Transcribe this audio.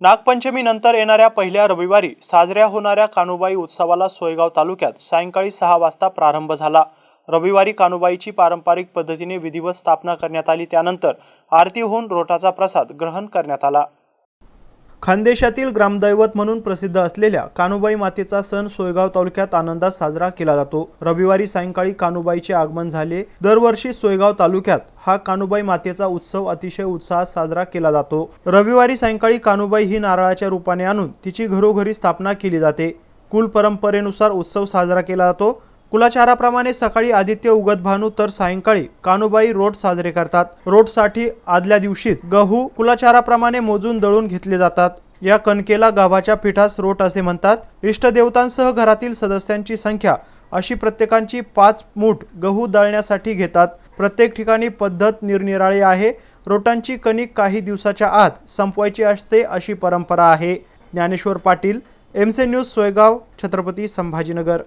नागपंचमीनंतर येणाऱ्या पहिल्या रविवारी साजऱ्या होणाऱ्या कानुबाई उत्सवाला सोयगाव तालुक्यात सायंकाळी सहा वाजता प्रारंभ झाला. रविवारी कानुबाईची पारंपरिक पद्धतीने विधिवत स्थापना करण्यात आली. त्यानंतर आरती होऊन रोटाचा प्रसाद ग्रहण करण्यात आला. खानदेशातील ग्रामदैवत म्हणून प्रसिद्ध असलेल्या कानुबाई मातेचा सण सोयगाव तालुक्यात आनंदात साजरा केला जातो. रविवारी सायंकाळी कानुबाईचे आगमन झाले. दरवर्षी सोयगाव तालुक्यात हा कानुबाई मातेचा उत्सव अतिशय उत्साहात साजरा केला जातो. रविवारी सायंकाळी कानुबाई ही नारळाच्या रूपाने आणून तिची घरोघरी स्थापना केली जाते. कुल परंपरेनुसार उत्सव साजरा केला जातो. कुलाचाराप्रमाणे सकाळी आदित्य उगत भानू तर सायंकाळी कानुबाई रोट साजरे करतात. रोटसाठी आदल्या दिवशीच गहू कुलाचाराप्रमाणे मोजून दळून घेतले जातात. या कणकेला गाभाच्या पिठास रोट असे म्हणतात. इष्टदेवतांसह घरातील सदस्यांची संख्या अशी प्रत्येकांची पाच मूठ गहू दळण्यासाठी घेतात. प्रत्येक ठिकाणी पद्धत निरनिराळी आहे. रोटांची कणिक काही दिवसाच्या आत संपवायची असते अशी परंपरा आहे. ज्ञानेश्वर पाटील एमसे न्यूज सोयगाव छत्रपती संभाजीनगर.